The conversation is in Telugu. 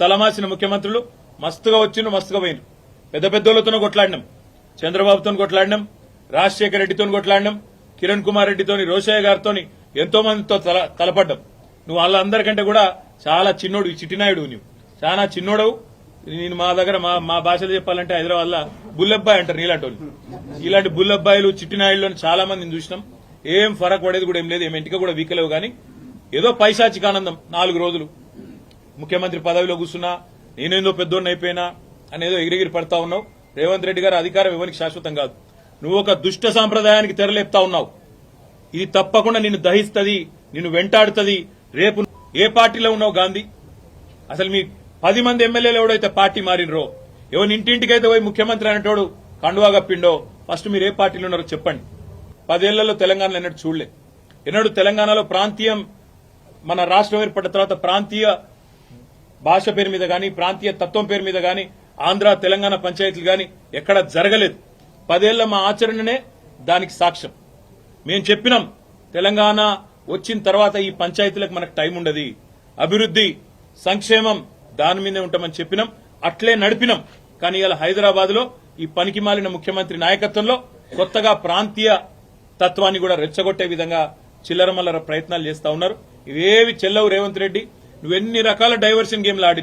తలమాసిన ముఖ్యమంత్రులు మస్తుగా వచ్చిన మస్తుగా పోయిన పెద్ద పెద్దోళ్ళతో కొట్లాడినాం. చంద్రబాబుతో కొట్లాడినాం రాజశేఖర రెడ్డితో కొట్లాడినాం కిరణ్ కుమార్ రెడ్డితో రోషయ్య గారితో ఎంతో మందితో తల తలపడ్డాం. నువ్వు వాళ్ళందరికంటే కూడా చాలా చిన్నోడు ఈ చిట్టినాయుడు నువ్వు చాలా చిన్నోడవు. నేను మా దగ్గర మా మా భాషలో చెప్పాలంటే హైదరాబాద్లో బుల్లబ్బాయి అంటారు నీలాంటి ఇలాంటి బుల్లబ్బాయిలు చిట్టినాయుడు చాలా మందిని చూసినాం. ఏం ఫరక్ పడేది కూడా ఏం లేదు ఏం ఇంటికి కూడా వీకలేవు కానీ ఏదో పైశాచికానందం నాలుగు రోజులు. ముఖ్యమంత్రి పదవిలో కూర్చున్నా నేనేందో పెద్దోడిని అయిపోయినా అనేదో ఎగిరిగిరి పడతా ఉన్నావు. రేవంత్ రెడ్డి గారు అధికారం ఎవరికి శాశ్వతం కాదు. నువ్వు ఒక దుష్ట సాంప్రదాయానికి తెరలేపుతా ఉన్నావు. ఇది తప్పకుండా నిన్ను దహిస్తుంది నిన్ను వెంటాడుతుంది. రేపు ఏ పార్టీలో ఉన్నావు గాంధీ? అసలు మీ పది మంది ఎమ్మెల్యేలు ఎవడైతే పార్టీ మారినరో ఎవరి ఇంటింటికైతే పోయి ముఖ్యమంత్రి అనేటోడు కండువా కప్పిండో ఫస్ట్ మీరు ఏ పార్టీలో ఉన్నారో చెప్పండి. పదేళ్ళలో తెలంగాణలో ఎన్నడూ చూడలే ఎన్నడూ తెలంగాణలో ప్రాంతీయం మన రాష్ట్రం ఏర్పడిన తర్వాత ప్రాంతీయ భాష పేరు మీద కానీ ప్రాంతీయ తత్వం పేరు మీద కానీ ఆంధ్ర తెలంగాణ పంచాయతీలు కానీ ఎక్కడ జరగలేదు. పదేళ్ళ మా ఆచరణనే దానికి సాక్ష్యం. మేము చెప్పినాం తెలంగాణ వచ్చిన తర్వాత ఈ పంచాయతీలకు మనకు టైం ఉండదు. అభివృద్ధి సంక్షేమం దాని మీదే ఉంటామని చెప్పినాం అట్లే నడిపినాం. కానీ ఇలా హైదరాబాద్లో ఈ పనికి మాలిన ముఖ్యమంత్రి నాయకత్వంలో కొత్తగా ప్రాంతీయ తత్వాన్ని కూడా రెచ్చగొట్టే విధంగా చిల్లరమల్లర ప్రయత్నాలు చేస్తా ఉన్నారు. ఇవేవి చెల్లవు రేవంత్ రెడ్డి నువ్వెన్ని రకాల డైవర్షన్ గేమ్లు ఆడి